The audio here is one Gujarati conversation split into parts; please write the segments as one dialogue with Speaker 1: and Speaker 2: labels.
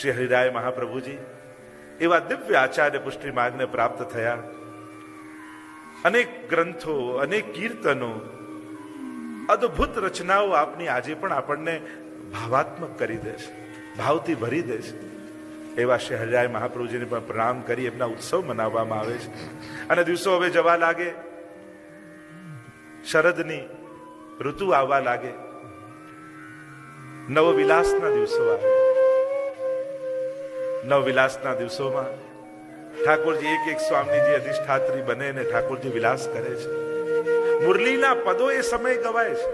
Speaker 1: શ્રી હરિરાય મહાપ્રભુજી, એવા દિવ્ય આચાર્ય પુષ્ટિ માર્ગને પ્રાપ્ત થયા. અનેક ગ્રંથો, અનેક કીર્તનો, અદ્ભુત રચનાઓ આપની આજે પણ આપણને ભાવાત્મક કરી દેશે, ભાવથી ભરી દેશે. એવા શ્રી હરિરાય મહાપ્રભુજીને પણ પ્રણામ કરી એમના ઉત્સવ મનાવવામાં આવે છે. અને દિવસો હવે જવા લાગે. શરદની ઋતુ આવવા લાગે. નવવિલાસના દિવસો આવે. નવવિલાસના દિવસોમાં ઠાકોરજી એક એક સ્વામીજી અધિષ્ઠાત્રી બને ને ઠાકોરજી વિલાસ કરે છે. મુરલીના પદો એ સમય ગવાય છે.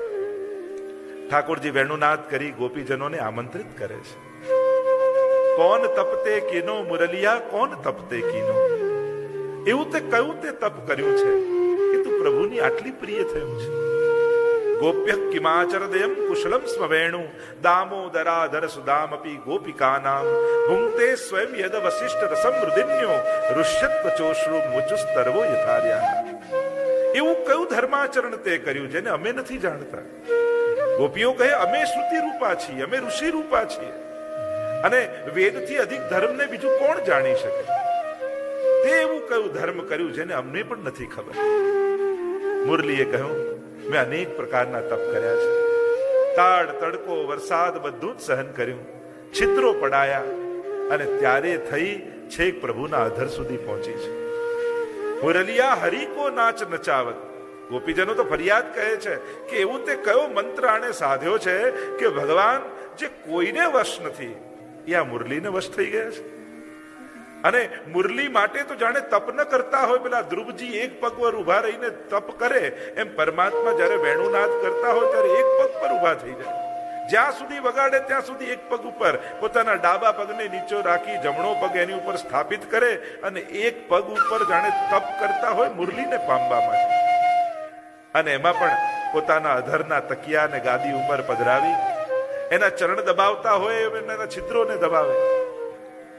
Speaker 1: ઠાકોરજી વેણુનાદ કરી ગોપીજનોને આમંત્રિત કરે છે. કોણ તપતે કીનો મુરલિયા, કોણ તપતે કીનો? એવું તે કયું તે તપ કર્યું છે? કે તું પ્રભુની આટલી પ્રિય થયું છે. ગોપ્ય કિમાચરદયમ કુશલમ સ્મવેણુ દામોદરાધર સુદામપી ગોપિકાનામ ભુંક્તે સ્વયં યદ વસિષ્ઠ રસમ રુદિન્યો ઋષ્યત્વ ચોશ્રુ મુચુસ્તરવો યથાર્યા એવું કયું ધર્માચરણ તે કર્યું જેને અમે નથી જાણતા? ગોપીઓ કહે, અમે શ્રુતિ રૂપા છીએ, અમે ઋષિ રૂપા છીએ. અને વેદથી અધિક ધર્મને બીજું કોણ જાણી શકે? તે એવું કયું ધર્મ કર્યું જેને અમને પણ નથી ખબર? મુરલીએ કહ્યું મેં અનેક પ્રકારના તપ કર્યા છે. તાડ, તડકો, વરસાદ બધું જ સહન કર્યું. છિદ્રો પડાયા અને ત્યારે થઈ છેક પ્રભુના અધર સુધી પહોંચી છે. મુરલિયા હરી કો નાચ નચાવત. ગોપીજનો તો ફરિયાદ કહે છે કે એવું તે કયો મંત્ર આણે સાધ્યો છે કે ભગવાન જે કોઈને વશ નથી, એ આ મુરલીને વશ થઈ ગયા છે. અને મુરલી માટે તો જાણે તપ ન કરતા હોય પેલા ધ્રુવજી એક પગ પર ઊભા રહીને તપ કરે, એમ પરમાત્મા જ્યારે વેણુનાદ કરતા હોય ત્યારે એક પગ પર ઊભા થઈ જાય. જ્યાં સુધી વગાડે ત્યાં સુધી એક પગ ઉપર. પોતાના ડાબા પગને નીચો રાખી જમણો પગ એની ઉપર સ્થાપિત કરે અને એક પગ ઉપર જાણે તપ કરતા હોય મુરલીને પામવા માટે અને એમાં પણ પોતાના અધરના તકિયા અને ગાદી ઉપર પધરાવી, એના ચરણ દબાવતા હોય એના છિદ્રોને દબાવે.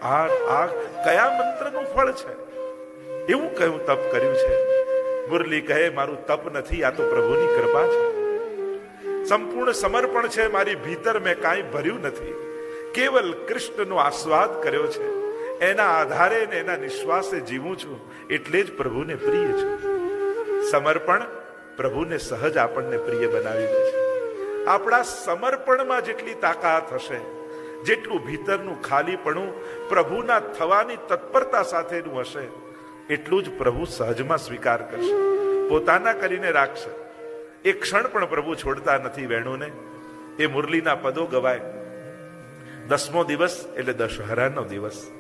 Speaker 1: આ આ કયા મંત્રનું ફળ છે? એવું કયું તપ કર્યું છે? મુરલી કહે, મારું તપ નથી, આ તો પ્રભુની કૃપા છે. સંપૂર્ણ સમર્પણ છે મારી ભીતર મેં કાંઈ ભર્યું નથી. કેવલ કૃષ્ણનો આસ્વાદ કર્યો છે. એના આધારે ને એના નિશ્વાસે જીવું છું, એટલે જ પ્રભુને પ્રિય છું. સમર્પણ પ્રભુને સહજ આપણને પ્રિય બનાવી દે છે. આપણા સમર્પણમાં જેટલી તાકાત હશે જેટલું ભીતરનું ખાલીપણું પ્રભુના થવાની તત્પરતા સાથેનું હશે, એટલું જ પ્રભુ સહજમાં સ્વીકાર કરશે. પોતાના કરીને રાખશે. એક ક્ષણ પણ પ્રભુ છોડતા નથી વેણુને. એ મુરલીના પદો ગવાય. દસમો દિવસ એટલે દશહરાનો દિવસ.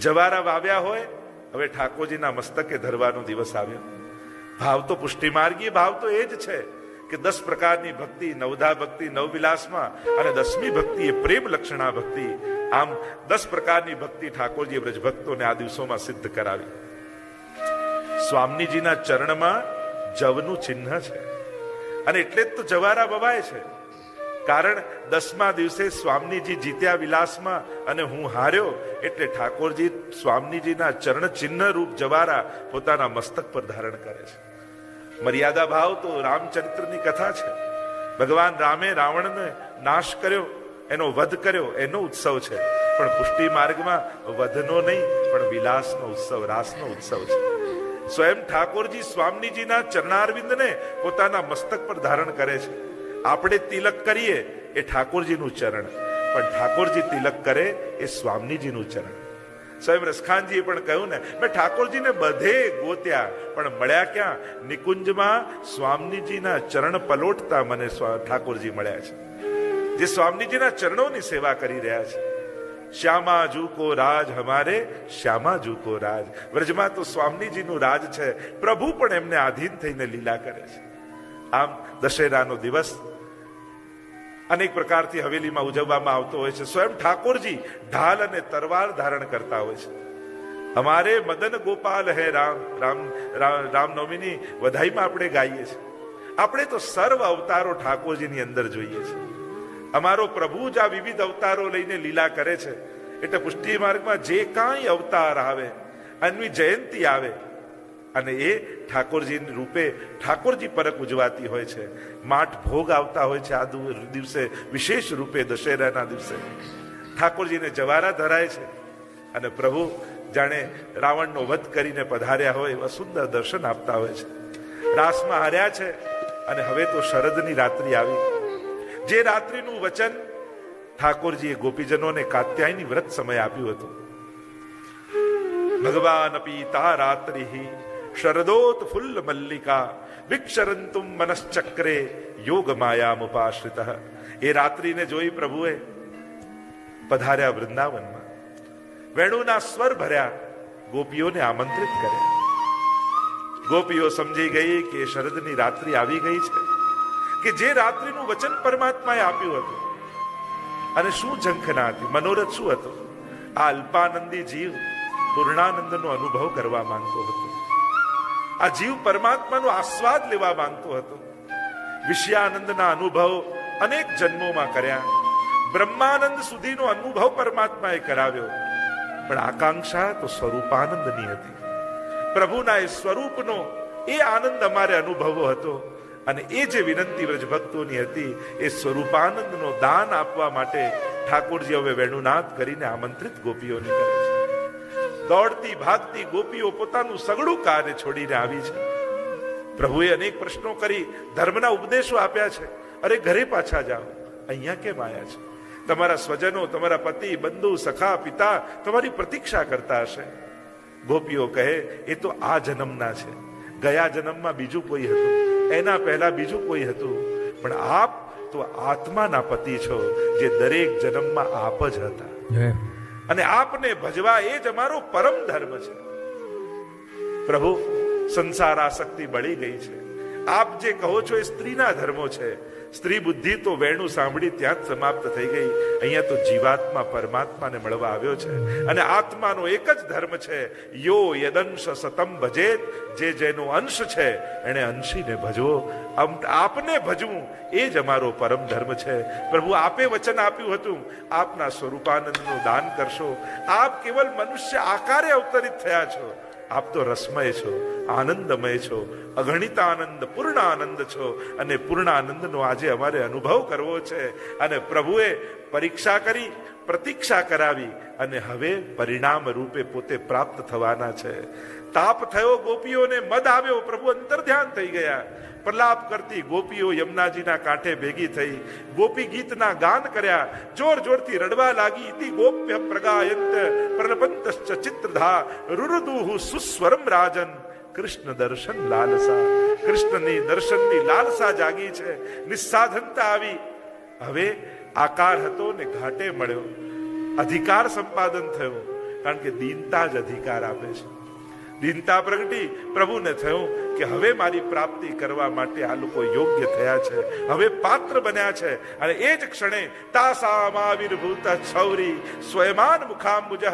Speaker 1: જવારા વાવ્યા હોય, હવે ઠાકોરજીના મસ્તકે ધરવાનો દિવસ આવ્યો. ભાવ તો પુષ્ટિમાર્ગીય ભાવ તો એ જ છે. કે દસ પ્રકારની ભક્તિ, નવધા ભક્તિ, નવવિલાસમાં અને દસમી ભક્તિ એ પ્રેમ લક્ષણા ભક્તિ. આમ દસ પ્રકારની ભક્તિ ઠાકોરજી વ્રજ ભક્તોને આ દિવસોમાં સિદ્ધ કરાવી. સ્વામીજીના ચરણમાં જવનું ચિહ્ન છે. અને એટલે જ તો જવારા બવાય છે. કારણ દસમા દિવસે સ્વામીજી જીત્યા વિલાસમાં અને હું હાર્યો એટલે ઠાકોરજી સ્વામીજીના ચરણ ચિહ્ન રૂપ જવારા પોતાના મસ્તક પર ધારણ કરે છે. મર્યાદા ભાવ તો રામચરિત્રની કથા છે. ભગવાન રામે રાવણને નાશ કર્યો, એનો વધ કર્યો, એનો ઉત્સવ છે. પણ પુષ્ટિ માર્ગમાં વધનો નહીં, પણ વિલાસનો ઉત્સવ, રાસનો ઉત્સવ છે. સ્વયં ઠાકોરજી સ્વામીજીના ચરણારવિંદને પોતાના મસ્તક પર ધારણ કરે છે. આપણે તિલક કરીએ એ ઠાકોરજીનું ચરણ, પણ ઠાકોરજી તિલક કરે એ સ્વામીજીનું ચરણ. સ્વયં રસખાનજીએ પણ કહ્યું ને, મેં ઠાકોરજીને બધે ગોત્યા, પણ મળ્યા ક્યાં? નિકુંજમાં સ્વામીજીના ચરણ પલોટતા મને ઠાકોરજી મળ્યા છે. જે સ્વામીજીના ચરણોની સેવા કરી રહ્યા છે. શ્યામા જુકો રાજ હમારે, શ્યામા જુકો રાજ. વ્રજમાં તો સ્વામીજીનું રાજ છે. પ્રભુ પણ એમને આધીન થઈને લીલા કરે છે. આમ દશેરાનો દિવસ અનેક પ્રકારથી હવેલીમાં ઉજવવામાં આવતો હોય છે. સ્વયં ઠાકોરજી ઢાલ અને તરવાર ધારણ કરતા હોય છે. અમારે મદન ગોપાલ હે રામ રામ રામનવમીની વધાઈમાં આપણે ગાઈએ છીએ. આપણે તો સર્વ અવતારો ઠાકોરજીની અંદર જોઈએ છીએ. અમારો પ્રભુ જ આ વિવિધ અવતારો લઈને લીલા કરે છે. એટલે પુષ્ટિ માર્ગમાં જે કાંઈ અવતાર આવે, અન્વી જયંતી આવે અને એ ઠાકોરજી રૂપે ઠાકોરજી પરક ઉજવાતી હોય છે. માઠ ભોગ આવતા હોય છે આ દિવસે, વિશેષ રૂપે દશેરાના દિવસે. ઠાકોરજીને જવારા ધરાય છે. અને પ્રભુ જાણે રાવણનો વધ કરીને પધાર્યા હોય એવા સુંદર દર્શન આપતા હોય છે. રાસમાં હાર્યા છે અને હવે તો શરદની રાત્રિ આવી. જે રાત્રિનું વચન ઠાકોરજીએ ગોપીજનોને કાત્યાયની વ્રત સમય આપ્યું હતું. ભગવાન પીતા રાત્રિ શરદોત ફુલ્લ મલ્લિકા વિક્ષરંતુમ મનશ્ચક્રે યોગ માયામુપાશ્રિત એ રાત્રિને જોઈ પ્રભુએ પધાર્યા વૃંદાવનમાં વેણુના સ્વર ભર્યા ગોપીઓને આમંત્રિત કર્યા ગોપીઓ સમજી ગઈ કે શરદની રાત્રિ આવી ગઈ છે કે જે રાત્રિનું વચન પરમાત્માએ આપ્યું હતું અને શું ઝંખના હતી મનોરથ શું હતો આ અલ્પાનંદી જીવ પૂર્ણાનંદનો અનુભવ કરવા માંગતો હતો આ જીવ પરમાત્માનો આસ્વાદ લેવા માંગતો હતો. વિષયાનંદના અનુભવ અનેક જન્મોમાં કર્યા. બ્રહ્માનંદ સુધીનો અનુભવ પરમાત્માએ કરાવ્યો. પણ આકાંક્ષા તો સ્વરૂપાનંદની હતી. પ્રભુના એ સ્વરૂપનો એ આનંદ અમારે અનુભવો હતો અને એ જે વિનંતી વ્રજ હતી, એ સ્વરૂપાનંદનો દાન આપવા માટે ઠાકોરજી હવે વેણુનાથ કરીને આમંત્રિત ગોપીઓને કરે છે. દોડતી, ભાગતી ગોપીઓ પોતાનું સગળું કાર્ય છોડીને આવી છે. પ્રભુએ અનેક પ્રશ્નો કરી, ધર્મના ઉપદેશો આપ્યા છે. અરે ઘરે પાછા જાઓ. અહીંયા કેમ આવ્યા છે? તમારા સ્વજનો, તમારા પતિ, બંધુ, સખા, પિતા તમારી પ્રતીક્ષા કરતા હશે. ગોપીઓ કહે, એ તો આ જન્મના છે. ગયા જન્મમાં બીજું કોઈ હતું. એના પહેલા બીજું કોઈ હતું. પણ આપ તો આત્માના પતિ છો, જે દરેક જન્મમાં આપ જ હતા. અને આપને ભજવા એ જ અમારો પરમ ધર્મ છે. પ્રભુ સંસાર આસક્તિ બળી ગઈ છે. આપ જે કહો છો એ સ્ત્રીના ધર્મો છે. સ્ત્રી બુદ્ધિ તો વેણું સાંભળી ત્યાં જ સમાપ્ત થઈ ગઈ. અહીંયા તો જીવાત્મા પરમાત્માને મળવા આવ્યો છે. અને આત્માનો એક જ ધર્મ છે. યો યદંશ સતમ ભજેત. જે જેનો અંશ છે એને અંશીને ભજવો આપને ભજવું, એ જ અમારો પરમ ધર્મ છે. પ્રભુ, આપે વચન આપ્યું હતું. આપના સ્વરૂપાનંદનું દાન કરશો. આપ કેવલ મનુષ્ય આકારે અવતરિત થયા છો. આપ તો રસમય છો. આનંદમય છો અગણિત આનંદ પૂર્ણ આનંદ છો. અને પૂર્ણ આનંદનો આજે અમારે અનુભવ કરવો છે. અને પ્રભુએ પરીક્ષા કરી, પ્રતીક્ષા કરાવી, અને હવે પરિણામ રૂપે પોતે પ્રાપ્ત થવાના છે. તાપ થયો, ગોપીઓને મદ આવ્યો, પ્રભુ અંતર ધ્યાન થઈ ગયા. પ્રલાપ કરતી ગોપીઓ યમુનાજીના કાંઠે ભેગી થઈ, ગોપી ગીતના ગાન કર્યા. જોર જોરથી રડવા લાગી, ઇતિ ગોપ્ય પ્રગાયંત, પ્રલપંતશ્ચ ચિત્રધા, રુરુદુહુ સુસ્વરમ રાજન. કૃષ્ણ દર્શન લાલસા. કૃષ્ણની દર્શનની લાલસા જાગી છે. નિસ્સાધનતા આવી. હવે આકાર હતો ને ઘાટે મળ્યો. અધિકાર સંપાદન થયો. કારણ કે દીનતા જ અધિકાર આપે છે. દીનતા પ્રગટી પ્રભુને થયું. કે હવે મારી પ્રાપ્તિ કરવા માટે આ લોકો યોગ્ય થયા છે. હવે પાત્ર બન્યા છે. અને એ જ ક્ષણે તાસામાવિર્ભૂત છૌરી સ્વયમાન મુખાંબુજ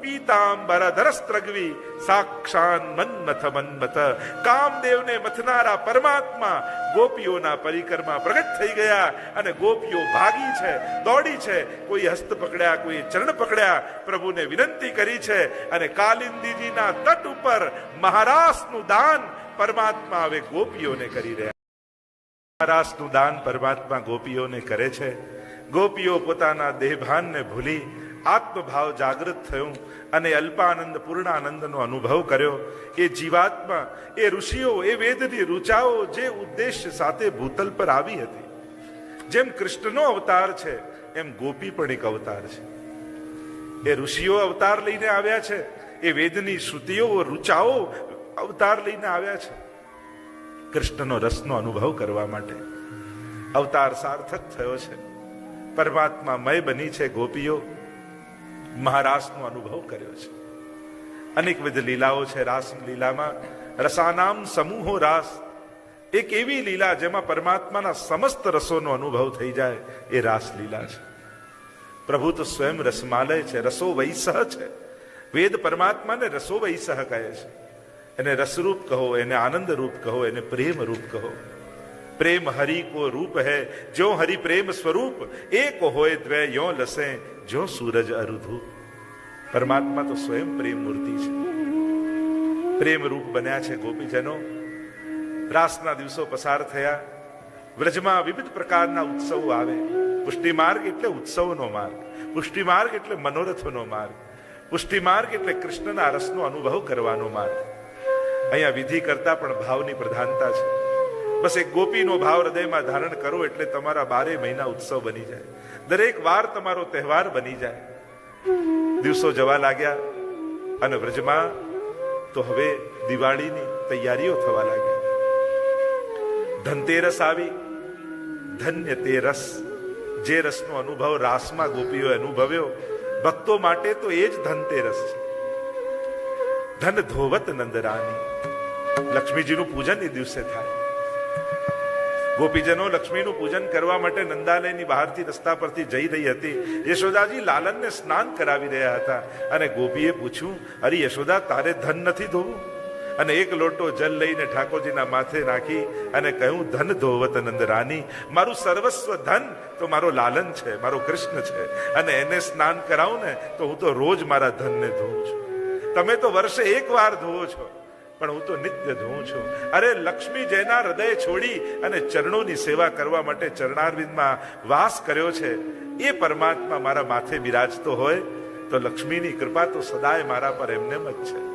Speaker 1: પીતાંબર ધરસ્ત્રગવી સાક્ષાન મન્મથ મન્મથ. કામદેવને મથનારા પરમાત્મા ગોપીઓના પરિકરમાં પ્રગટ થઈ ગયા અને ગોપીઓ ભાગી છે, દોડી છે. કોઈ હસ્ત પકડ્યા, કોઈ ચરણ પકડ્યા, પ્રભુને વિનંતી કરી છે. અને કાલિંદીજીના તટ ઉપર મહારાસનું દાન પરમાત્મા હવે ગોપીઓને કરી રહ્યા રાસનું દાન પરમાત્મા ગોપીઓને કરે છે. ગોપીઓ પોતાના દેહભાનને ભૂલી આત્મભાવ જાગૃત થયું અને અલ્પાનંદ, પૂર્ણાનંદનો અનુભવ કર્યો. એ જીવાત્મા, એ ઋષિઓ, એ વેદની ઋચાઓ જે ઉદ્દેશ્ય સાથે ભૂતલ પર આવી હતી. જેમ કૃષ્ણનો અવતાર છે, એમ ગોપી પણ એક અવતાર છે. એ ઋષિઓ અવતાર લઈને આવ્યા છે. એ વેદની શ્રુતિઓ, ઋચાઓ અવતાર લઈને આવ્યા છે. કૃષ્ણનો રસનો અનુભવ કરવા માટે. અવતાર સાર્થક થયો છે. પરમાત્મા મય બની છે ગોપીઓ. મહારાસનો અનુભવ કર્યો છે. અનેકવિધ લીલાઓ છે રાસ લીલામાં. રસાનામ સમૂહો રાસ. એક એવી લીલા જેમાં પરમાત્માના સમસ્ત રસોનો અનુભવ થઈ જાય એ રાસ લીલા છે. પ્રભુ તો સ્વયં રસમાલય છે રસો વૈસહ છે. વેદ પરમાત્માને રસો વૈસહ કહે છે. એને રસરૂપ કહો, એને આનંદ રૂપ કહો, એને પ્રેમ રૂપ કહો. પ્રેમ હરિ કો રૂપ હૈ જો હરિ પ્રેમ સ્વરૂપ, એક હોય દ્વે યો લસે જો સૂરજ અરુધુ. પરમાત્મા તો સ્વયં પ્રેમ મૂર્તિ છે. પ્રેમ રૂપ બન્યા છે ગોપીજનો. રાસના દિવસો પસાર થયા. વ્રજમાં વિવિધ પ્રકારના ઉત્સવો આવે. પુષ્ટિ માર્ગ એટલે ઉત્સવનો માર્ગ. પુષ્ટિ માર્ગ એટલે મનોરથનો માર્ગ. પુષ્ટિ માર્ગ એટલે કૃષ્ણના રસનો અનુભવ કરવાનો માર્ગ. અહીંયા વિધિ કરતા પણ ભાવની પ્રધાનતા છે. બસ એક ગોપીનો ભાવ હૃદયમાં ધારણ કરો એટલે તમારા બારે મહિના ઉત્સવ બની જાય. દરેક વાર તમારો તહેવાર બની જાય. દિવસો જવા લાગ્યા અને વ્રજમાં તો હવે દિવાળીની તૈયારીઓ થવા લાગી. ધનતેરસ આવી, ધન્ય તે રસ જે રસનો અનુભવ રાસમાં ગોપીઓ અનુભવ્યો, ભક્તો માટે તો એ જ ધનતેરસ છે. ધન ધોવત નંદરાની લક્ષ્મીજીનું પૂજન એ દિવસે થાય. ગોપીજનો લક્ષ્મીનું પૂજન કરવા માટે નંદાલયની બહારથી રસ્તા પરથી જઈ રહી હતી. યશોદાજી લાલનને સ્નાન કરાવી રહ્યા હતા અને ગોપીએ પૂછ્યું, અરે યશોદા, તારે ધન નથી ધોવું? અને એક લોટો જલ લઈને ઠાકોરજીના માથે નાખી અને કહ્યું, ધન ધોવત નંદ રાની, મારું સર્વસ્વ ધન તો મારો લાલન છે, મારો કૃષ્ણ છે. અને એને સ્નાન કરાવું ને તો હું તો રોજ મારા ધનને ધોઉં છું. તમે તો વર્ષે એક વાર ધોવો છો. પણ હું તો નિત્ય ધોઉં છું. અરે લક્ષ્મી જેના હૃદય છોડી અને ચરણોની સેવા કરવા માટે ચરણારવિંદમાં વાસ કર્યો છે, એ પરમાત્મા મારા માથે બિરાજતો હોય, તો લક્ષ્મીની કૃપા તો સદાય મારા પર એમને જ છે.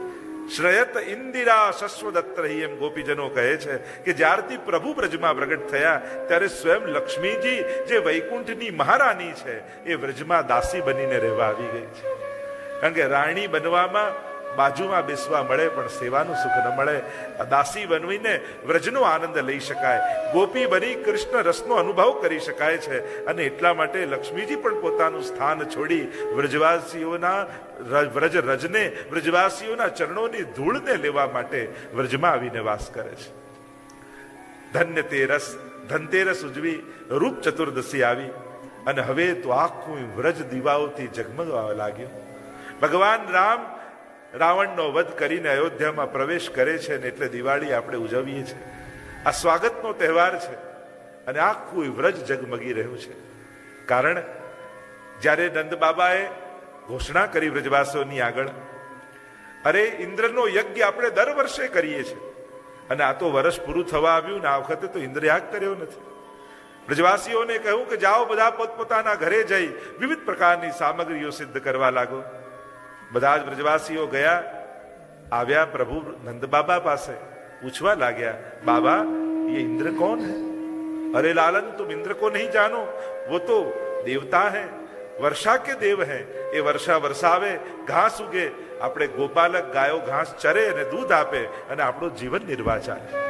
Speaker 1: શ્રયત ઇન્દિરા શશ્વદત્ત રહી એમ ગોપીજનો કહે છે કે જ્યારથી પ્રભુ બ્રજમાં પ્રગટ થયા, ત્યારે સ્વયં લક્ષ્મીજી જે વૈકુંઠની મહારાની છે, એ વ્રજમાં દાસી બનીને રહેવા આવી ગઈ છે. કારણ કે રાણી બનવામાં બાજુમાં બેસવા મળે, પણ સેવાનું સુખ ન મળે. દાસી બનવીને વ્રજનો આનંદ લઈ શકાય. ગોપી બની કૃષ્ણ રસનો અનુભવ કરી શકાય છે. અને એટલા માટે લક્ષ્મીજી પણ પોતાનું સ્થાન છોડી વ્રજવાસીઓના વ્રજ રજને, વ્રજવાસીઓના ચરણોની ધૂળને લેવા માટે વ્રજમાં આવીને વાસ કરે છે. ધન્ય તેરસ ધનતેરસ ઉજવી, રૂપ ચતુર્દશી આવી. અને હવે તો આખું વ્રજ દીવાઓથી ઝગમગવા લાગ્યું. ભગવાન રામ રાવણનો વધ કરીને અયોધ્યામાં પ્રવેશ કરે છે ને એટલે દિવાળી આપણે ઉજવીએ છીએ. આ સ્વાગતનો તહેવાર છે અને આખું વ્રજ જગમગી રહ્યું છે. કારણ જ્યારે નંદ બાબાએ ઘોષણા કરી વ્રજવાસીઓની આગળ, અરે, ઇન્દ્રનો યજ્ઞ આપણે દર વર્ષે કરીએ છીએ. અને આ તો વર્ષ પૂરું થવા આવ્યું ને આ વખતે તો ઇન્દ્રયાગ કર્યો નથી. બ્રજવાસીઓને કહ્યું કે જાઓ બધા પોતપોતાના ઘરે જઈ વિવિધ પ્રકારની સામગ્રીઓ સિદ્ધ કરવા લાગો. બધા જ બ્રજવાસીઓ ગયા આવ્યા પ્રભુ નંદ બાબા પાસે પૂછવા લાગ્યા બાબા ये इंद्र कौन है अरे लालन तुम इंद्र को नहीं जानो वो तो देवता है વર્ષા કે દેવ હે એ વર્ષા વરસાવે ઘાસ ઉગે આપણે ગોપાલક ગાયો ઘાસ ચરે અને દૂધ આપે અને આપણું જીવન નિર્વાહ ચાલે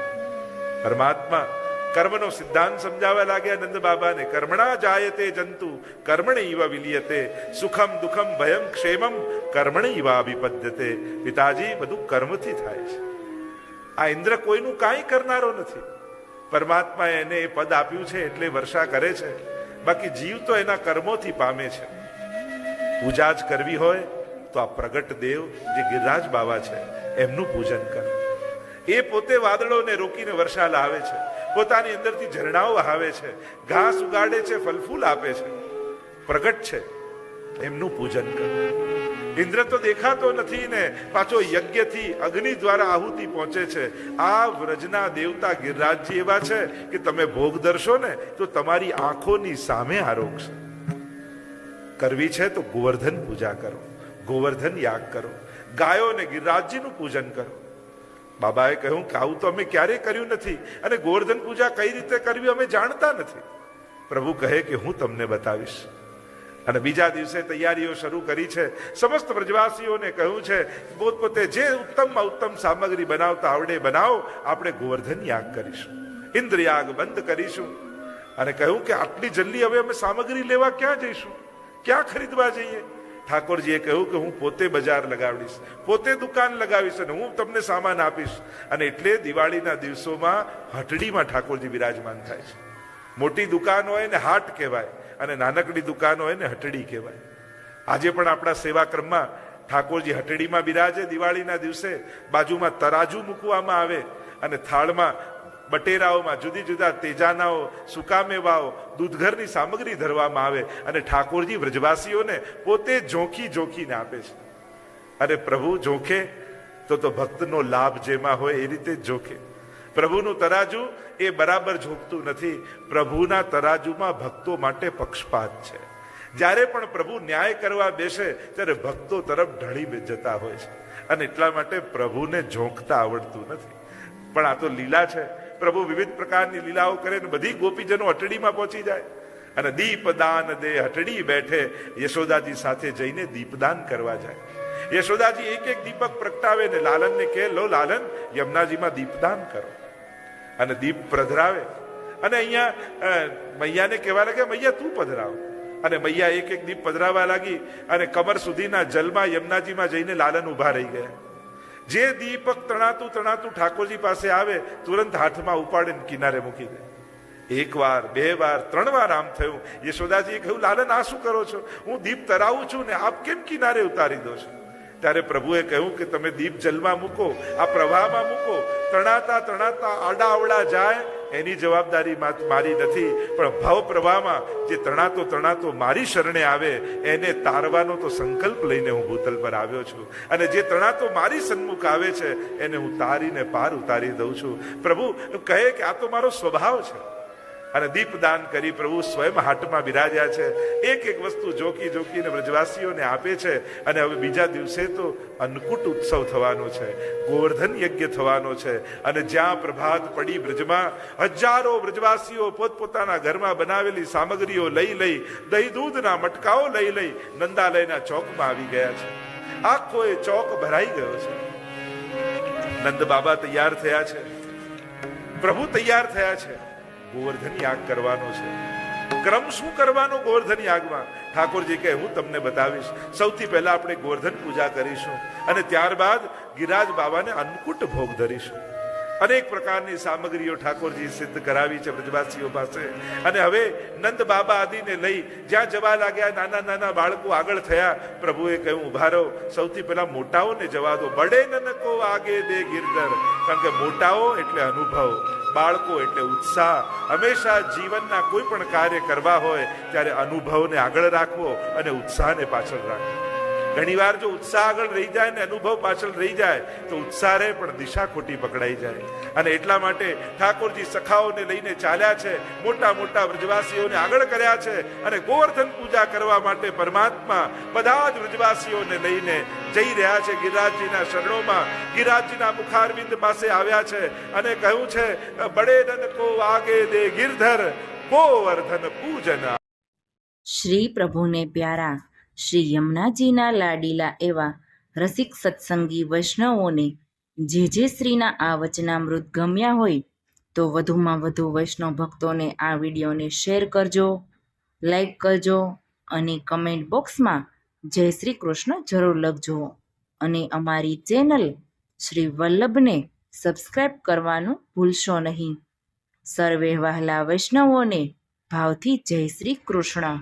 Speaker 1: પરમાત્મા કર્મનો સિદ્ધાંત સમજાવવા લાગ્યા નંદ બાબાને, કર્મણા જાયતે જંતુ કર્મણે ઈવા વિલિયતે, સુખમ દુઃખમ ભયમ ક્ષેમમ કર્મણે ઈવા અભિપદ્યતે પિતાજી, બધું કર્મથી થાય છે. આ ઇન્દ્ર કોઈનું કાંઈ કરનારો નથી. પરમાત્મા એને એ પદ આપ્યું છે, એટલે વર્ષા કરે છે. બાકી જીવ તો એના કર્મોથી પામે છે. પૂજા જ કરવી હોય તો આ પ્રગટ દેવ, જે ગિરિરાજ બાબા છે, એમનું પૂજન કરો. એ પોતે વાદળોને રોકીને વર્ષા લાવે છે. પોતાની અંદરથી ઝરણાઓ વહાવે છે, ઘાસ ઉગાડે છે, ફલફૂલ આપે છે. પ્રગટ છે, એમનું પૂજન કરો. ઇન્દ્ર તો દેખાતો નથી ને પાછો યજ્ઞથી અગ્નિ દ્વારા આહુતિ પહોંચે છે. આ વ્રજના દેવતા ગિરરાજજી એવા છે કે તમે ભોગ દર્શો ને તો તમારી આંખોની સામે આરોગશે કરવી છે તો ગોવર્ધન પૂજા કરો, ગોવર્ધન યાગ કરો. ગાયો ને ગિરરાજજીનું પૂજન કરો. બાબાએ કહ્યું કે આવું તો અમે ક્યારેય કર્યું નથી અને ગોવર્ધન પૂજા કઈ રીતે કરવી અમે જાણતા નથી. પ્રભુ કહે કે હું તમને બતાવીશ. અને બીજા દિવસે તૈયારીઓ શરૂ કરી છે. સમસ્ત પ્રજવાસીઓને કહ્યું છે, પોતપોતે જે ઉત્તમમાં ઉત્તમ સામગ્રી બનાવતા આવડે બનાવો, આપણે ગોવર્ધન યાગ કરીશું. ઇન્દ્રયાગ બંધ કરીશું. અને કહ્યું કે આટલી જલ્દી હવે અમે સામગ્રી લેવા ક્યાં જઈશું? ક્યાં ખરીદવા જઈએ? ઠાકોરજીએ કહ્યું કે હું પોતે બજાર લગાવીશ, પોતે દુકાન લગાવીશ અને હું તમને સામાન આપીશ. અને એટલે દિવાળીના દિવસોમાં હટડીમાં ઠાકોરજી બિરાજમાન થાય છે. મોટી દુકાન હોય ને હાટ કહેવાય અને નાનકડી દુકાન હોય ને હટડી કહેવાય. આજે પણ આપણા સેવાક્રમમાં ઠાકોરજી હટડીમાં બિરાજે દિવાળીના દિવસે, બાજુમાં તરાજુ મૂકવામાં આવે અને થાળમાં બટેરાઓમાં જુદી જુદા તેજાનાઓ, સુકામેવાઓ, દૂધઘરની સામગ્રી ધરવામાં આવે અને ઠાકોરજી વ્રજવાસીઓને પોતે જોખી જોખીને આપે છે. અરે પ્રભુ જોખે તો તો ભક્તનો લાભ જેમાં હોય એ રીતે જ જોખે પ્રભુનું તરાજુ એ બરાબર ઝોકતું નથી. પ્રભુના તરાજુમાં ભક્તો માટે પક્ષપાત છે. જ્યારે પણ પ્રભુ ન્યાય કરવા બેસે, ત્યારે ભક્તો તરફ ઢળી જતા હોય છે. અને એટલા માટે પ્રભુને ઝોંકતા આવડતું નથી. પણ આ તો લીલા છે. પ્રભુ વિવિધ પ્રકારની લીલાઓ કરે ને બધી ગોપીજનો અટડીમાં પહોંચી જાય. અને દીપદાન દે હટડી બેઠે યશોદાજી સાથે જઈને દીપદાન કરવા જાય. યશોદાજી એક એક દીપક પ્રગટાવે ને લાલનને કહે, લો લાલન, યમુનાજીમાં દીપદાન કરો. અને દીપ પ્રધરાવે અને અહીંયા મૈયાને કહેવા લાગે, મૈયા, તું પધરાવ. અને મૈયા એક એક દીપ પધરાવા લાગી અને કમર સુધીના જલમાં યમુનાજીમાં જઈને લાલન ઊભા રહી ગયા. જે દીપક તણાતું તણાતું ઠાકોરજી પાસે આવે, તુરંત હાથમાં ઉપાડીને કિનારે મૂકી દે. એક વાર બે વાર, ત્રણ વાર આમ થયું. યશોદાજીએ કહ્યું લાલન આ શું કરો છો? હું દીપ તરાવું છું ને આપ કેમ કિનારે ઉતારી દો છો? ત્યારે પ્રભુએ કહ્યું કે, તમે દીપ જલમાં મૂકો, આ પ્રવાહમાં મૂકો. તણાતા તણાતા આડા અવડા જાય એની જવાબદારી મારી નથી, પણ ભાવ પ્રવાહમાં જે તણાતો તણાતો મારી શરણે આવે, એને તારવાનો તો સંકલ્પ લઈને હું ભૂતલ પર આવ્યો છું. અને જે તણાતો મારી સન્મુખ આવે છે, એને હું તારીને પાર ઉતારી દઉં છું. પ્રભુ કહે કે આ તો મારો સ્વભાવ છે. અને દીપદાન કરી પ્રભુ સ્વયં હાટમાં બિરાજ્યા છે. એક એક વસ્તુ જોકી જોકીને વ્રજવાસીઓને આપે છે અને હવે બીજા દિવસે તો અન્નકૂટ ઉત્સવ થવાનો છે, ગોવર્ધન યજ્ઞ થવાનો છે અને જ્યાં પ્રભાત પડી બ્રજમાં હજારો વ્રજવાસીઓ પોતપોતાના ઘરમાં બનાવેલી સામગ્રીઓ લઈ લઈ દહીં દૂધના મટકાઓ લઈ લઈ નંદાલયના ચોકમાં આવી ગયા છે. આખો એ ચોક ભરાઈ ગયો છે. નંદ બાબા તૈયાર થયા છે. પ્રભુ તૈયાર થયા છે. ગોવર્ધન યાગ કરવાનો છે. ક્રમ શું કરવાનો ગોવર્ધન યાગમાં? ઠાકોરજી કહે, હું તમને બતાવીશ. સૌથી પહેલા આપણે ગોવર્ધન પૂજા કરીશું અને ત્યારબાદ ગિરાજ બાબાને અન્નકૂટ ભોગ ધરીશું. અનેક પ્રકારની સામગ્રીઓ ઠાકોરજી સિદ્ધ કરાવી છે બ્રજવાસીઓ પાસે. અને હવે નંદ બાબા આદિને લઈ જ્યાં જવા લાગ્યા, નાના નાના બાળકો આગળ થયા, પ્રભુએ કહ્યું, ઊભા રહો. સૌથી પહેલા મોટાઓને જવા દો. બડે નનકો આગે દે ગિરધર. કારણ કે મોટાઓ એટલે અનુભવ, બાળકો એટલે ઉત્સાહ. હંમેશા જીવનના કોઈ પણ કાર્ય કરવા હોય, ત્યારે અનુભવને આગળ રાખવો અને ઉત્સાહને પાછળ રાખવો. ઘણીવાર જો ઉત્સાહ આગળ રહી જાય ને અનુભવ પાછળ રહી જાય, તો ઉત્સાહ રહે પણ દિશા ખોટી પકડાઈ જાય. અને એટલા માટે ઠાકોરજી સખાઓને લઈને ચાલ્યા છે, મોટા મોટા વ્રજવાસીઓને આગળ કર્યા છે અને ગોવર્ધન પૂજા કરવા માટે પરમાત્મા બધા જ વ્રજવાસીઓને લઈને જઈ રહ્યા છે ગિરિરાજજીના શરણોમાં. ગિરિરાજજીના મુખારવિંદ પાસે આવ્યા છે અને કહ્યું છે, બડે નન કો આગે દે ગિરધર, ગોવર્ધન પૂજન.
Speaker 2: શ્રી પ્રભુને પ્યારા. શ્રી યમુનાજીના લાડીલા એવા રસિક સત્સંગી વૈષ્ણવોને જે જે શ્રીના આ વચનામૃત ગમ્યા હોય, તો વધુમાં વધુ વૈષ્ણવ ભક્તોને આ વિડીયોને શેર કરજો, લાઈક કરજો અને કમેન્ટ બોક્સમાં જય શ્રી કૃષ્ણ જરૂર લખજો. અને અમારી ચેનલ શ્રી વલ્લભને સબસ્ક્રાઈબ કરવાનું ભૂલશો નહીં. સર્વે વહાલા વૈષ્ણવોને ભાવથી જય શ્રી કૃષ્ણ.